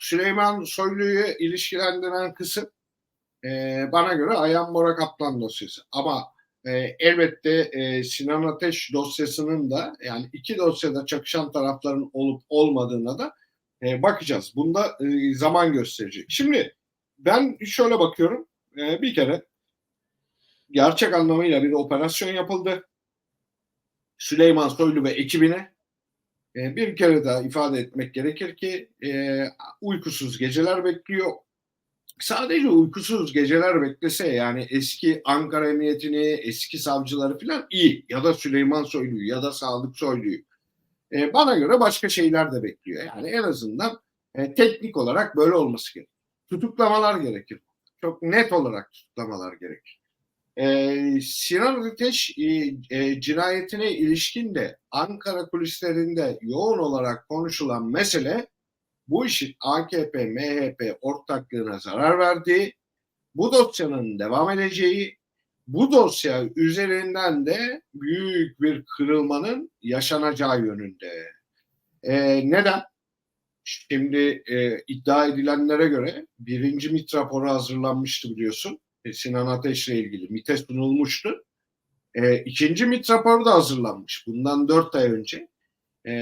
Süleyman Soylu'yu ilişkilendiren kısım e, bana göre Ayhan Bora Kaplan dosyası. Ama e, elbette e, Sinan Ateş dosyasının da yani iki dosyada çakışan tarafların olup olmadığına da e, bakacağız. Bunda e, zaman gösterecek. Şimdi ben şöyle bakıyorum. E, bir kere gerçek anlamıyla bir operasyon yapıldı. Süleyman Soylu ve ekibine e, bir kere daha ifade etmek gerekir ki e, uykusuz geceler bekliyor. Sadece uykusuz geceler beklese yani eski Ankara Emniyetini, eski savcıları falan iyi ya da Süleyman Soylu'yu ya da Sadık Soylu'yu. E, bana göre başka şeyler de bekliyor. Yani en azından e, teknik olarak böyle olması gerekir. Tutuklamalar gerekir. Çok net olarak tutuklamalar gerekir. Ee, Sinan Ateş e, e, cinayetine ilişkin de Ankara kulislerinde yoğun olarak konuşulan mesele bu işin AKP, MHP ortaklığına zarar verdiği, bu dosyanın devam edeceği, bu dosya üzerinden de büyük bir kırılmanın yaşanacağı yönünde. Ee, neden? Şimdi e, iddia edilenlere göre birinci MİT raporu hazırlanmıştı biliyorsun. E, Sinan Ateş'le ilgili MİT'e sunulmuştu. E, ikinci MİT raporu da hazırlanmış. Bundan dört ay önce. E,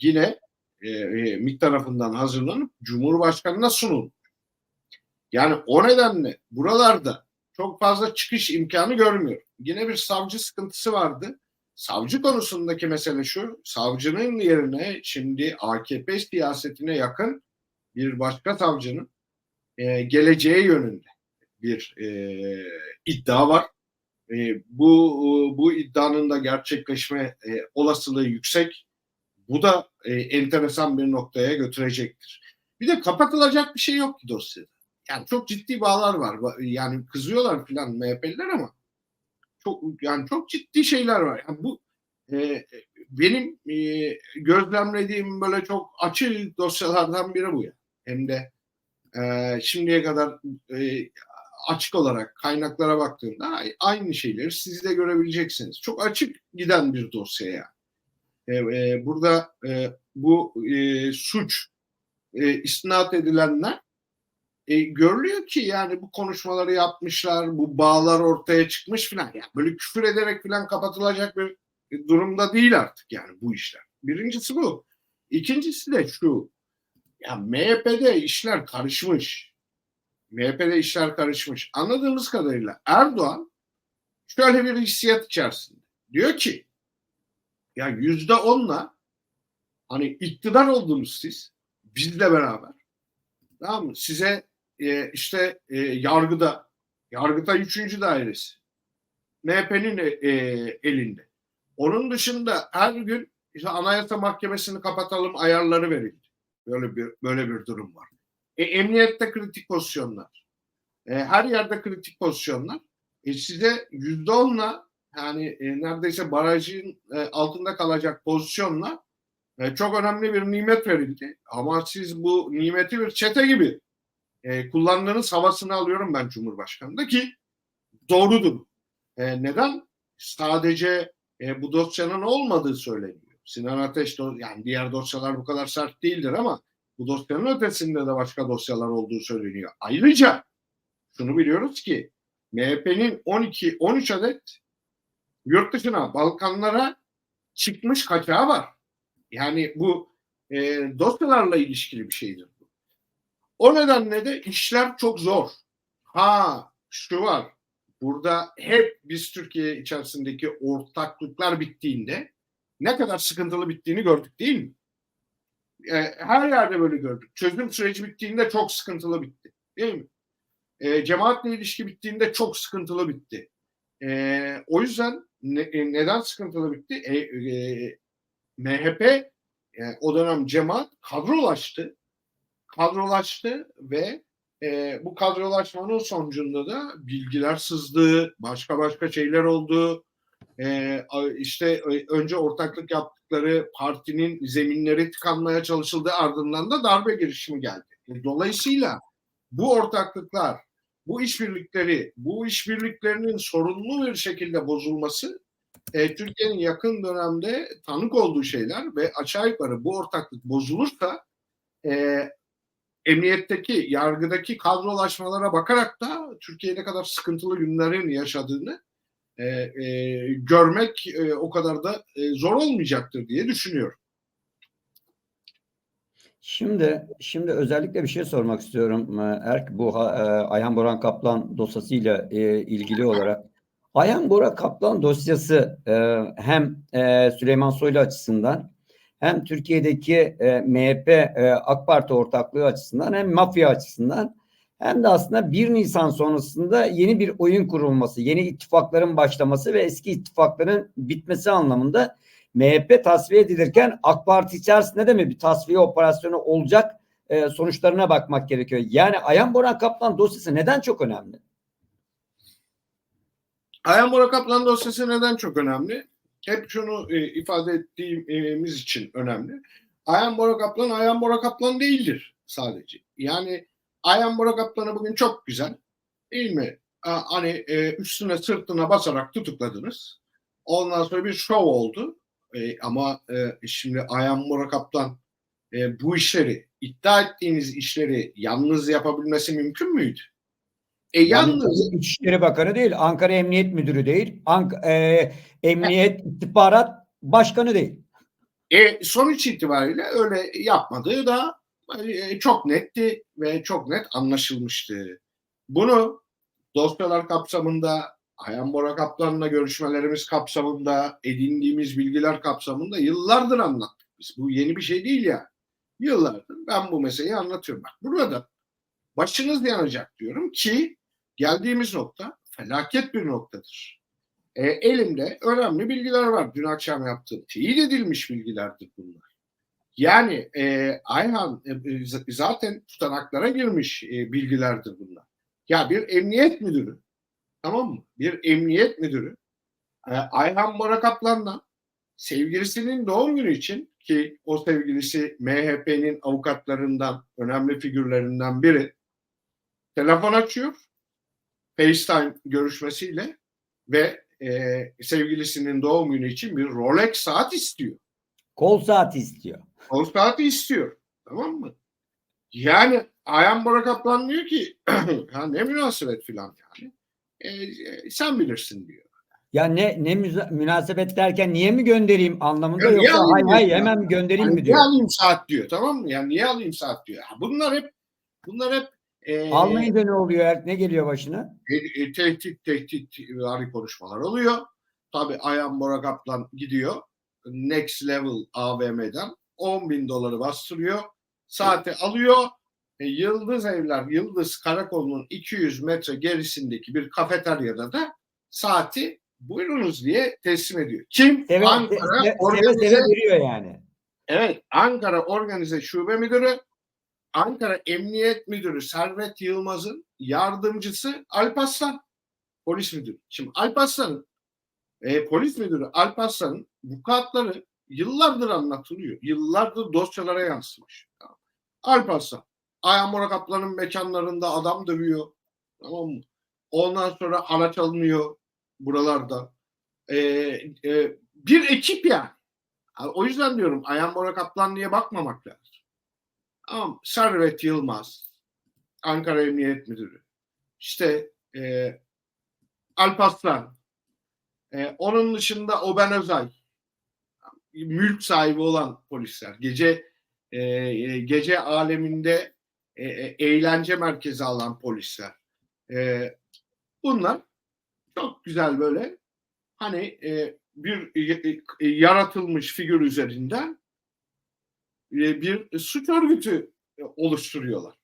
yine e, e, MİT tarafından hazırlanıp Cumhurbaşkanı'na sunulmuş. Yani o nedenle buralarda çok fazla çıkış imkanı görmüyor. Yine bir savcı sıkıntısı vardı. Savcı konusundaki mesele şu, savcının yerine şimdi AKP siyasetine yakın bir başka savcının e, geleceği yönünde bir e, iddia var. E, bu bu iddianın da gerçekleşme e, olasılığı yüksek. Bu da e, enteresan bir noktaya götürecektir. Bir de kapatılacak bir şey yok ki dosyada. Yani çok ciddi bağlar var. Yani kızıyorlar filan MHP'liler ama çok yani çok ciddi şeyler var. Yani bu e, benim e, gözlemlediğim böyle çok açık dosyalardan biri bu ya. Hem de e, şimdiye kadar e, açık olarak kaynaklara baktığımda aynı şeyleri siz de görebileceksiniz. Çok açık giden bir dosya yani. E, e, burada e, bu e, suç e, istinat edilenler e, görülüyor ki yani bu konuşmaları yapmışlar, bu bağlar ortaya çıkmış filan. Yani böyle küfür ederek filan kapatılacak bir durumda değil artık yani bu işler. Birincisi bu. İkincisi de şu. Ya MHP'de işler karışmış. MHP'de işler karışmış. Anladığımız kadarıyla Erdoğan şöyle bir hissiyat içerisinde. Diyor ki ya yüzde onla hani iktidar oldunuz siz bizle beraber. Tamam mı? Size e, işte e, yargıda yargıda üçüncü dairesi MHP'nin e, elinde. Onun dışında her gün işte Anayasa Mahkemesi'ni kapatalım ayarları verildi. Böyle bir böyle bir durum var. E, emniyette kritik pozisyonlar. E, her yerde kritik pozisyonlar. E, size yüzde onla yani e, neredeyse barajın e, altında kalacak pozisyonla e, çok önemli bir nimet verildi. Ama siz bu nimeti bir çete gibi e, kullandığınız havasını alıyorum ben Cumhurbaşkanı'nda ki doğrudur. E, neden? Sadece e, bu dosyanın olmadığı söyleniyor. Sinan Ateş yani diğer dosyalar bu kadar sert değildir ama bu dosyanın ötesinde de başka dosyalar olduğu söyleniyor. Ayrıca şunu biliyoruz ki MHP'nin 12 13 adet yurt dışına Balkanlara çıkmış kaçağı var. Yani bu e, dosyalarla ilişkili bir şeydir. O nedenle de işler çok zor. Ha şu var. Burada hep biz Türkiye içerisindeki ortaklıklar bittiğinde ne kadar sıkıntılı bittiğini gördük değil mi? E, her yerde böyle gördük. Çözüm süreci bittiğinde çok sıkıntılı bitti. Değil mi? E, cemaatle ilişki bittiğinde çok sıkıntılı bitti. E, o yüzden ne, e, neden sıkıntılı bitti? E, e, MHP e, o dönem cemaat kadrolaştı. Kadrolaştı ve e, bu kadrolaşmanın sonucunda da bilgiler sızdı, başka başka şeyler oldu. E, işte önce ortaklık yaptıkları partinin zeminleri tıkanmaya çalışıldı ardından da darbe girişimi geldi. Dolayısıyla bu ortaklıklar, bu işbirlikleri, bu işbirliklerinin sorunlu bir şekilde bozulması e, Türkiye'nin yakın dönemde tanık olduğu şeyler ve aşağı yukarı bu ortaklık bozulursa e, emniyetteki, yargıdaki kadrolaşmalara bakarak da Türkiye ne kadar sıkıntılı günlerin yaşadığını e, e, görmek e, o kadar da e, zor olmayacaktır diye düşünüyorum. Şimdi şimdi özellikle bir şey sormak istiyorum. Ee, Erk bu e, Ayhan Boran Kaplan dosyasıyla e, ilgili olarak. Ayhan Boran Kaplan dosyası e, hem e, Süleyman Soylu açısından hem Türkiye'deki e, MHP e, AK Parti ortaklığı açısından hem mafya açısından hem de aslında 1 Nisan sonrasında yeni bir oyun kurulması, yeni ittifakların başlaması ve eski ittifakların bitmesi anlamında MHP tasfiye edilirken AK Parti içerisinde de mi bir tasfiye operasyonu olacak e, sonuçlarına bakmak gerekiyor. Yani Ayhan Boran Kaplan dosyası neden çok önemli? Ayhan Bora Kaplan dosyası neden çok önemli? Hep şunu e, ifade ettiğimiz için önemli. Ayhan Bora Kaplan, Ayhan Bora Kaplan değildir sadece. Yani Ayhan Bora Kaplan'ı bugün çok güzel değil mi? Ha, Hani e, üstüne sırtına basarak tutukladınız. Ondan sonra bir şov oldu. E, ama e, şimdi Ayhan Bora Kaplan e, bu işleri, iddia ettiğiniz işleri yalnız yapabilmesi mümkün müydü? E yalnız İçişleri Bakanı değil, Ankara Emniyet Müdürü değil, Ank e, Emniyet İstihbarat Başkanı değil. E, sonuç itibariyle öyle yapmadığı da çok netti ve çok net anlaşılmıştı. Bunu dosyalar kapsamında, Ayhan Bora Kaplan'la görüşmelerimiz kapsamında, edindiğimiz bilgiler kapsamında yıllardır anlattık biz. Bu yeni bir şey değil ya. Yıllardır ben bu meseleyi anlatıyorum. Bak burada başınız yanacak diyorum ki geldiğimiz nokta felaket bir noktadır. E, elimde önemli bilgiler var. Dün akşam yaptığım teyit edilmiş bilgilerdir bunlar. Yani e, Ayhan e, z- zaten tutanaklara girmiş e, bilgilerdir bunlar. Ya bir emniyet müdürü tamam mı? Bir emniyet müdürü e, Ayhan Bora Kaplan'la sevgilisinin doğum günü için ki o sevgilisi MHP'nin avukatlarından önemli figürlerinden biri telefon açıyor FaceTime görüşmesiyle ve e, sevgilisinin doğum günü için bir Rolex saat istiyor. Kol saati istiyor. O saati istiyor. Tamam mı? Yani Ayhan Bora Kaplan diyor ki ha ne münasebet filan yani. E, e, sen bilirsin diyor. Ya ne ne münasebet derken niye mi göndereyim anlamında Ya niye yoksa hay hay diyor. hemen göndereyim Hani mi niye diyor. alayım saat diyor tamam mı? Yani niye alayım saat diyor. Bunlar hep bunlar hep e, Almayınca ne oluyor? Ne geliyor başına? e, e, tehdit tehdit vari konuşmalar oluyor. Tabii Ayhan Bora Kaplan gidiyor. Next Level AVM'den 10 bin doları bastırıyor. Saati alıyor. E, Yıldız Evler, Yıldız Karakolu'nun 200 metre gerisindeki bir kafeteryada da saati buyurunuz diye teslim ediyor. Kim? Seve, Ankara se- seve, Organize seve veriyor yani. Evet, Ankara Organize Şube Müdürü, Ankara Emniyet Müdürü Servet Yılmaz'ın yardımcısı Alparslan, polis müdürü. Şimdi Alparslan'ın, e, polis müdürü Alparslan'ın vukuatları yıllardır anlatılıyor. Yıllardır dosyalara yansımış. Tamam. Alparslan, Ayhan Bora Kaplan'ın mekanlarında adam dövüyor. Tamam mı? Ondan sonra araç alınıyor buralarda. E, e, bir ekip yani. Ha, O yüzden diyorum Ayhan Bora Kaplan diye bakmamak lazım. Ama Servet Yılmaz, Ankara Emniyet Müdürü, işte e, Alparslan, e, onun dışında Oben Özay, mülk sahibi olan polisler, gece e, e, gece aleminde e, e, eğlence merkezi alan polisler. E, bunlar çok güzel böyle hani e, bir e, e, yaratılmış figür üzerinden e, bir suç örgütü oluşturuyorlar.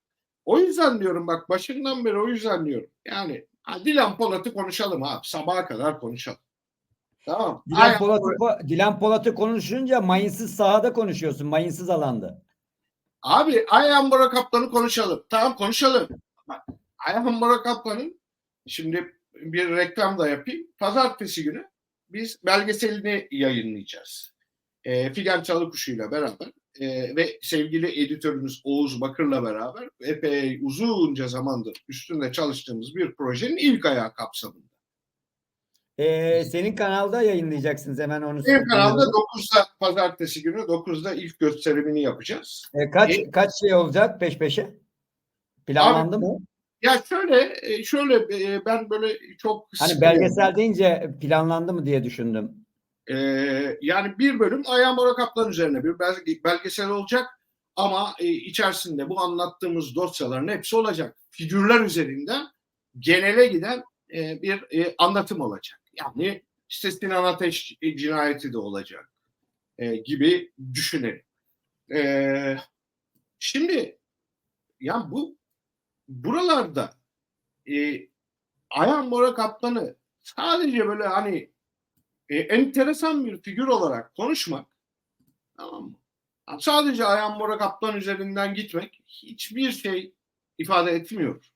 O yüzden diyorum bak başından beri o yüzden diyorum. Yani Dilan Polat'ı konuşalım abi sabaha kadar konuşalım. Tamam. Dilan Polat'ı, Dilan Polat'ı konuşunca mayınsız sahada konuşuyorsun. Mayınsız alanda. Abi Ayhan Bora Kaplan'ı konuşalım. Tamam konuşalım. Ayhan Bora Kaplan'ın şimdi bir reklam da yapayım. Pazartesi günü biz belgeselini yayınlayacağız. E, Figen Çalıkuşu ile beraber e, ve sevgili editörümüz Oğuz Bakır'la beraber epey uzunca zamandır üstünde çalıştığımız bir projenin ilk ayağı kapsamında. Ee, senin kanalda yayınlayacaksınız hemen onu. Benim kanalda söylüyorum. 9'da pazartesi günü 9'da ilk gösterimini yapacağız. Ee, kaç E- kaç şey olacak peş peşe? Planlandı Abi, mı? Ya şöyle e, şöyle e, ben böyle çok Hani belgesel deyince planlandı mı diye düşündüm. e, yani bir bölüm Ayhan Bora Kaplan üzerine bir belge- belgesel olacak ama e, içerisinde bu anlattığımız dosyaların hepsi olacak. Figürler üzerinden genele giden e, bir e, anlatım olacak. Yani işte Sinan Ateş cinayeti de olacak e, gibi düşünelim. E, şimdi ya bu buralarda e, Ayhan Bora Kaplan'ı sadece böyle hani e, enteresan bir figür olarak konuşmak tamam mı? Yani sadece Ayhan Bora Kaplan üzerinden gitmek hiçbir şey ifade etmiyor.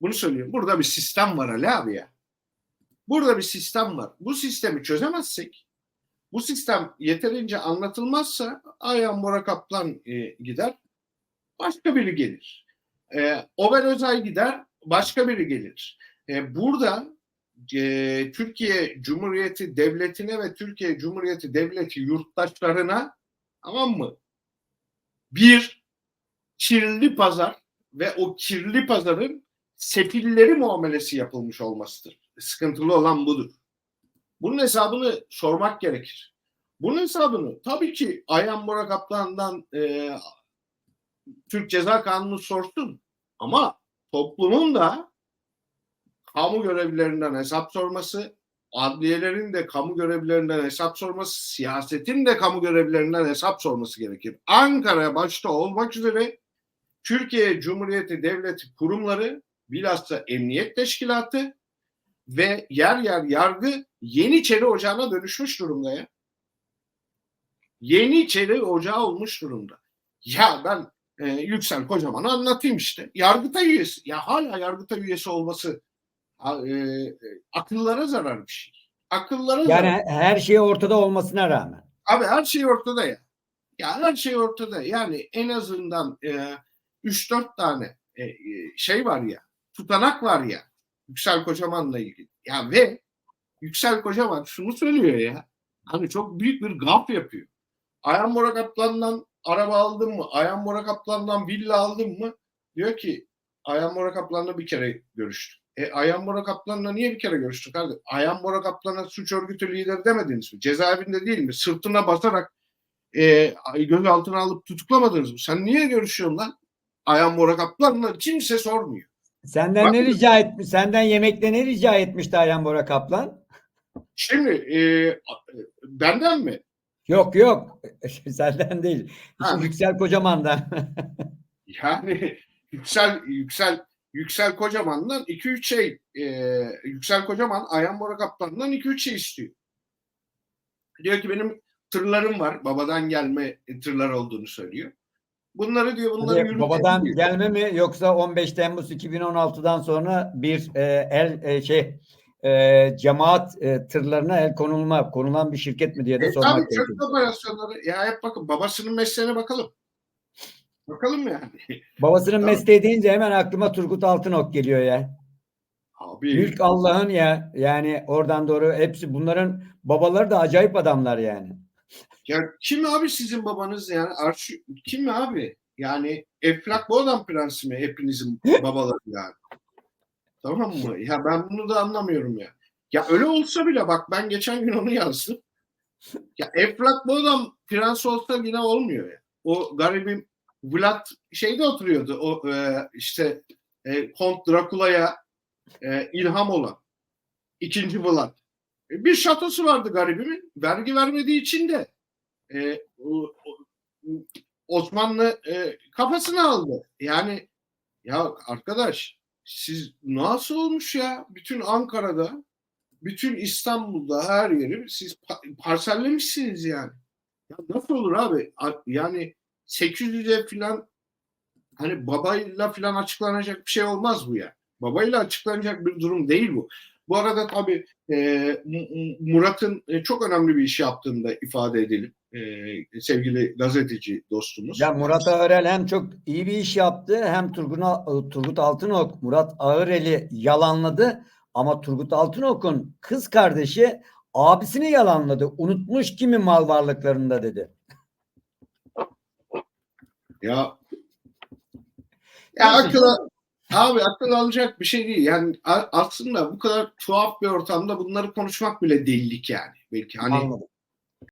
Bunu söylüyorum. Burada bir sistem var Ali abi ya. Burada bir sistem var. Bu sistemi çözemezsek bu sistem yeterince anlatılmazsa Ayhan Bora Kaplan e, gider başka biri gelir. E, Oben Özay gider başka biri gelir. E, burada e, Türkiye Cumhuriyeti Devleti'ne ve Türkiye Cumhuriyeti Devleti yurttaşlarına tamam mı? Bir kirli pazar ve o kirli pazarın sefilleri muamelesi yapılmış olmasıdır. Sıkıntılı olan budur. Bunun hesabını sormak gerekir. Bunun hesabını tabii ki Ayhan Bora Kaplan'dan e, Türk Ceza Kanunu sorsun ama toplumun da kamu görevlilerinden hesap sorması, adliyelerin de kamu görevlilerinden hesap sorması, siyasetin de kamu görevlilerinden hesap sorması gerekir. Ankara başta olmak üzere Türkiye Cumhuriyeti Devleti kurumları bilhassa emniyet teşkilatı ve yer yer yargı Yeniçeri Ocağı'na dönüşmüş durumda ya. Yeniçeri Ocağı olmuş durumda. Ya ben e, Yüksel Kocaman'ı anlatayım işte. Yargıtay üyesi. Ya hala Yargıtay üyesi olması e, akıllara zarar bir şey. Akıllara zarar. Yani her şey ortada olmasına rağmen. Abi her şey ortada ya. Ya her şey ortada. Yani en azından e, 3-4 tane e, e, şey var ya. Tutanak var ya. Yüksel Kocaman'la ilgili. Ya ve Yüksel Kocaman şunu söylüyor ya. Hani çok büyük bir gaf yapıyor. Ayhan Bora Kaplan'dan araba aldın mı? Ayhan Bora Kaplan'dan villa aldın mı? Diyor ki Ayhan Bora Kaplan'la bir kere görüştüm. E, Ayhan Bora Kaplan'la niye bir kere görüştük kardeşim? Ayhan Bora Kaplan'a suç örgütü lideri demediniz mi? Cezaevinde değil mi? Sırtına basarak e, gözaltına alıp tutuklamadınız mı? Sen niye görüşüyorsun lan? Ayhan Bora Kaplan'la kimse sormuyor. Senden Bak- ne rica etmiş? Senden yemekte ne rica etmişti Ayhan Bora Kaplan? Şimdi e, benden mi? Yok yok. Senden değil. Ha. Yüksel Kocaman'dan. Yani Yüksel Yüksel Yüksel Kocaman'dan 2-3 şey e, Yüksel Kocaman Ayhan Bora Kaplan'dan 2-3 şey istiyor. Diyor ki benim tırlarım var. Babadan gelme tırlar olduğunu söylüyor. Bunları diyor bunları yürüteyim babadan diyor. gelme mi yoksa 15 Temmuz 2016'dan sonra bir e, el e, şey e, cemaat e, tırlarına el konulma konulan bir şirket mi diye de E, sormak tabii gerekiyor. çocuk operasyonları ya hep bakın babasının mesleğine bakalım. Bakalım yani. Babasının Tabii. mesleği deyince hemen aklıma Turgut Altınok geliyor ya. Abi Mülk Allah'ın ya. Yani oradan doğru hepsi bunların babaları da acayip adamlar yani. Ya kim abi sizin babanız yani? Arşi, kim abi? Yani Eflak Boğdan Prensi mi hepinizin babaları yani? Tamam mı? Ya ben bunu da anlamıyorum ya. Ya öyle olsa bile bak ben geçen gün onu yazdım. Ya Eflak Boğdan Prens olsa yine olmuyor ya. O garibim Vlad şeyde oturuyordu. O e, işte e, Kont Drakula'ya e, ilham olan ikinci Vlad. E, bir şatosu vardı garibimin. Vergi vermediği için de e, Osmanlı e, kafasını aldı. Yani ya arkadaş siz nasıl olmuş ya? Bütün Ankara'da, bütün İstanbul'da her yeri siz pa- parsellemişsiniz yani. Ya nasıl olur abi? Yani 800'e falan hani babayla falan açıklanacak bir şey olmaz bu ya. Babayla açıklanacak bir durum değil bu. Bu arada tabii e, Mu- Mu- Murat'ın e, çok önemli bir iş yaptığını da ifade edelim. E, sevgili gazeteci dostumuz. Ya Murat Ağırel hem çok iyi bir iş yaptı hem Turgut, Turgut Altınok Murat Ağırel'i yalanladı ama Turgut Altınok'un kız kardeşi abisini yalanladı. Unutmuş kimi mal varlıklarında dedi. Ya Ya akıl, abi akıl alacak bir şey değil. Yani aslında bu kadar tuhaf bir ortamda bunları konuşmak bile delilik yani. Belki hani Anladım.